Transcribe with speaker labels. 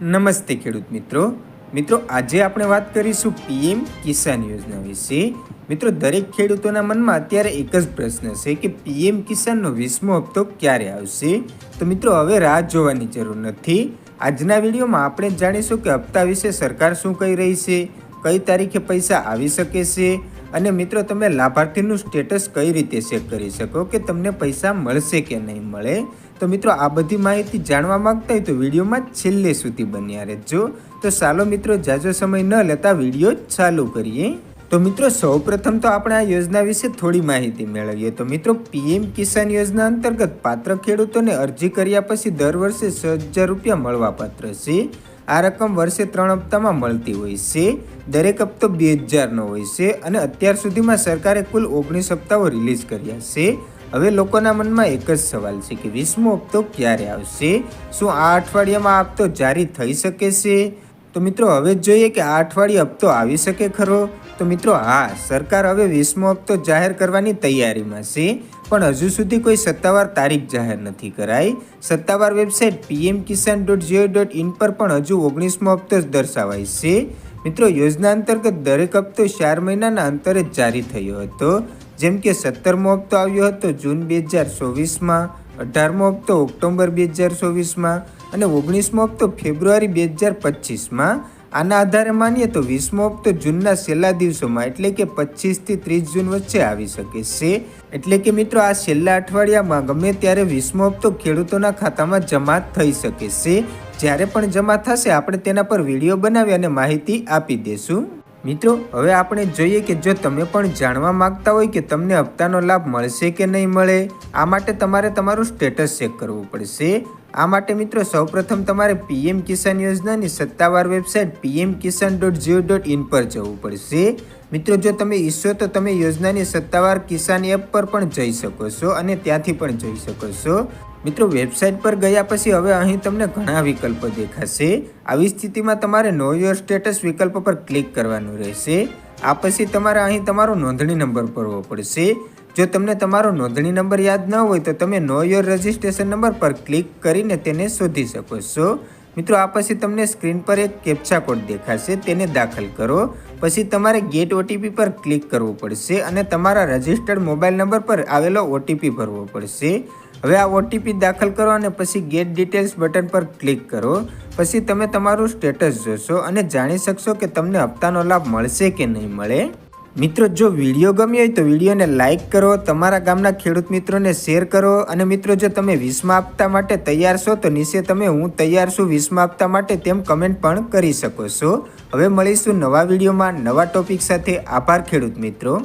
Speaker 1: નમસ્તે ખેડૂત મિત્રો. મિત્રો, આજે આપણે વાત કરીશું પીએમ કિસાન યોજના વિશે. મિત્રો, દરેક ખેડૂતોના મનમાં અત્યારે એક જ પ્રશ્ન છે કે પીએમ કિસાનનો વીસમો હપ્તો ક્યારે આવશે? તો મિત્રો, હવે રાહ જોવાની જરૂર નથી. આજના વિડીયોમાં આપણે જાણીશું કે હપ્તા વિશે સરકાર શું કહી રહી છે, કઈ તારીખે પૈસા આવી શકે છે અને મિત્રો, તમે લાભાર્થીનું સ્ટેટસ કઈ રીતે ચેક કરી શકો કે તમને પૈસા મળશે કે નહીં મળે? તો મિત્રો, આ બધી માહિતી જાણવા માંગતા હોય તો વિડીયોમાં છેલ્લે સુધી બન્યા રહેજો. તો ચાલો મિત્રો, જાજો સમય ન લેતા વીડિયો ચાલુ કરીએ. તો મિત્રો, સૌપ્રથમ તો આપણે આ યોજના વિશે થોડી માહિતી મેળવીએ. તો મિત્રો, પીએમ કિસાન યોજના અંતર્ગત પાત્ર ખેડૂતોને અરજી કર્યા પછી દર વર્ષે છ હજાર રૂપિયા મળવા પાત્ર છે. આ રકમ વર્ષે ત્રણ હપ્તામાં મળતી હોય છે. દરેક હપ્તો બે હજારનો હોય છે અને અત્યાર સુધીમાં સરકારે કુલ ઓગણીસ હપ્તાઓ રિલીઝ કર્યા છે. હવે લોકોના મનમાં એક જ સવાલ છે કે વીસમો હપ્તો ક્યારે આવશે? શું આ અઠવાડિયામાં હપ્તો જારી થઈ શકે છે? તો મિત્રો, હવે જ જોઈએ કે આ અઠવાડિયે હપ્તો આવી શકે ખરો? તો મિત્રો, હા, સરકાર હવે વીસમો હપ્તો જાહેર કરવાની તૈયારીમાં છે, પણ હજુ સુધી કોઈ સત્તાવાર તારીખ જાહેર નથી કરાઈ. સત્તાવાર website PM Kisan dot G O dot પર પણ હજુ ઓગણીસમો હપ્તો જ દર્શાવાય છે. મિત્રો, યોજના અંતર્ગત દરેક હપ્તો ચાર મહિનાના અંતરે જારી થયો હતો. જેમ કે સત્તરમો હપ્તો આવ્યો હતો જૂન બે હજાર ચોવીસમાં, અઢારમો હપ્તો ઓક્ટોબર બે હજાર ચોવીસમાં અને ઓગણીસમો હપ્તો ફેબ્રુઆરી બે હજાર પચીસમાં. આના આધારે માનીએ તો વીસમો હપ્તો જૂનના છેલ્લા દિવસોમાં, એટલે કે પચીસથી ત્રીસ જૂન વચ્ચે આવી શકે છે. એટલે કે મિત્રો, આ છેલ્લા અઠવાડિયામાં ગમે ત્યારે વીસમો હપ્તો ખેડૂતોના ખાતામાં જમા થઈ શકે છે. જ્યારે પણ જમા થશે, આપણે તેના પર વીડિયો બનાવી અને માહિતી આપી દઈશું મિત્રો, હવે આપણે જોઈએ કે જો તમે પણ જાણવા માંગતા હોય કે તમને હપ્તાનો લાભ મળશે કે નહીં મળે, આ માટે તમારે તમારું સ્ટેટસ ચેક કરવું પડશે. આ માટે મિત્રો, સૌપ્રથમ તમારે પીએમ કિસાન યોજનાની સત્તાવાર website PM Kisan dot G O dot પર જવું પડશે. મિત્રો, જો તમે ઈચ્છો તો તમે યોજનાની સત્તાવાર કિસાન એપ પર પણ જઈ શકો છો અને ત્યાંથી પણ જોઈ શકો છો. મિત્રો વેબસાઇટ પર ગયા પછી હવે અહીં તમને ઘણા વિકલ્પો દેખાશે. આવી સ્થિતિમાં તમારે નો યોર સ્ટેટસ વિકલ્પ પર ક્લિક કરવાનું રહેશે. આ પછી તમારે અહીં તમારો નોંધણી નંબર ભરવો પડશે. જો તમને તમારો નોંધણી નંબર યાદ ન હોય તો તમે નો યોર રજિસ્ટ્રેશન નંબર પર ક્લિક કરીને તેને શોધી શકો છો. મિત્રો, આ પછી તમને સ્ક્રીન પર એક કેપ્ચા કોડ દેખાશે, તેને દાખલ કરો. પછી તમારે ગેટ ઓટીપી પર ક્લિક કરવું પડશે અને તમારા રજિસ્ટર્ડ મોબાઈલ નંબર પર આવેલો ઓટીપી ભરવો પડશે. હવે આ ઓટીપી દાખલ કરો અને પછી ગેટ ડિટેલ્સ બટન પર ક્લિક કરો. પછી તમે તમારું સ્ટેટસ જોશો અને જાણી શકશો કે તમને હપ્તાનો લાભ મળશે કે નહીં મળે. મિત્રો, જો વીડિયો ગમ્યો હોય તો વિડીયોને લાઇક કરો, તમારા ગામના ખેડૂત મિત્રોને શેર કરો અને મિત્રો, જો તમે વીસમા આપતા માટે તૈયાર છો, તો નીચે તમે હું તૈયાર છું વીસમા આપતા માટે તેમ કમેન્ટ પણ કરી શકો છો. હવે મળીશું નવા વિડીયોમાં નવા ટોપિક સાથે. આભાર ખેડૂત મિત્રો.